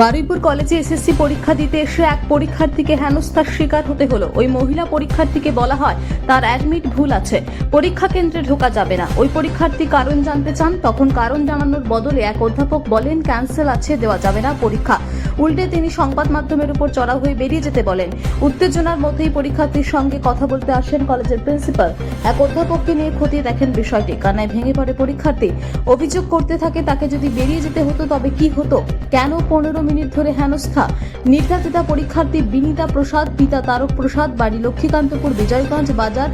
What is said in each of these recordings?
বারুইপুর কলেজে এসএসসি পরীক্ষা দিতে এসে এক পরীক্ষার্থীকে হেনস্থার শিকার হতে হলো। ওই মহিলা পরীক্ষার্থীকে বলা হয়, তার অ্যাডমিট ভুল আছে। পরীক্ষা কেন্দ্রে ঢোকা যাবে না। ওই পরীক্ষার্থী কারণ জানতে চান, তখন কারণ জানানোর বদলে এক অধ্যাপক বলেন, ক্যান্সেল আছে, দেওয়া যাবে না পরীক্ষা। উল্টে তিনি সংবাদ মাধ্যমের উপর চড়াও হয়ে বেরিয়ে যেতে বলেন। উত্তেজনার মধ্যেই পরীক্ষার্থীর সঙ্গে কথা বলতে আসেন কলেজের প্রিন্সিপাল। এক অধ্যাপককে নিয়ে খতিয়ে দেখেন বিষয়টি। কান্নায় ভেঙে পড়ে পরীক্ষার্থী। অভিযোগ করতে থাকে, তাকে যদি বেরিয়ে যেতে হতো তবে কি হতো? কেন পনেরো মিনিট ধরে হেনস্থা? নির্যাতিতা পরীক্ষার্থী বিনিতা প্রসাদ, পিতা তারক প্রসাদ, বাড়ি লক্ষ্মীকান্তপুর, বিজয়গঞ্জ বাজার,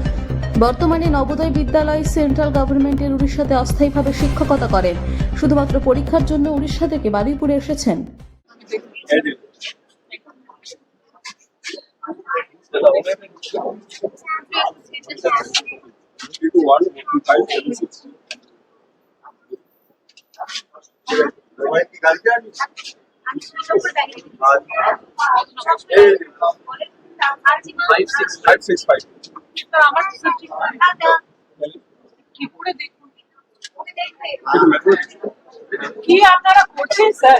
বর্তমানে নবোদয় বিদ্যালয় সেন্ট্রাল গভর্নমেন্টের উড়িষ্যাতে অস্থায়ীভাবে শিক্ষকতা করেন। শুধুমাত্র পরীক্ষার জন্য উড়িষ্যা থেকে বারুইপুরে এসেছেন। Three to one, two five, seven six. Five six Five six five. আমার কি করে দেখুন Itu metro. কি আপনারা করছেন স্যার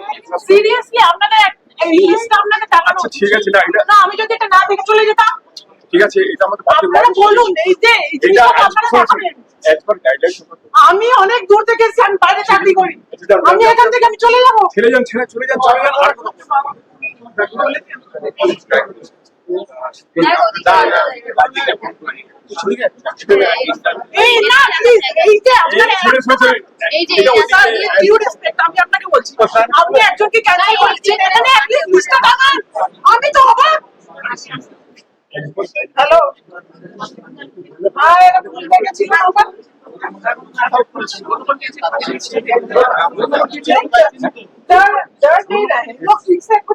মানে সিরিয়াসলি আপনাদের এই লিস্টটা দেখানো আচ্ছা ঠিক আছে না এটা না আমি যদি এটা না দেখে চলে যেতাম ঠিক আছে এটা আমাদের বাকি আপনারা বলুন এই যে এটা আমি অনেক দূর থেকে এসেছি আমি বাইরে চাকরি করি আমি এখান থেকে আমি চলে যাব ছেড়ে যান ছেড়ে চলে যান চলে যান আর এই না প্লিজ এই যে আপনারা। এই যে এটা এটা স্যার ডিউ রেসপেক্ট আমি আপনাকে আপনি একজনকে ক্যান্সেল করছেন এখানে অ্যাটলিস্ট লিস্টটা দেখান আমি তো অবাক হ্যালো হ্যাঁ এটা ভুল দেখেছি না আমার डर डर नहीं रहे लोग ठीक से कुछ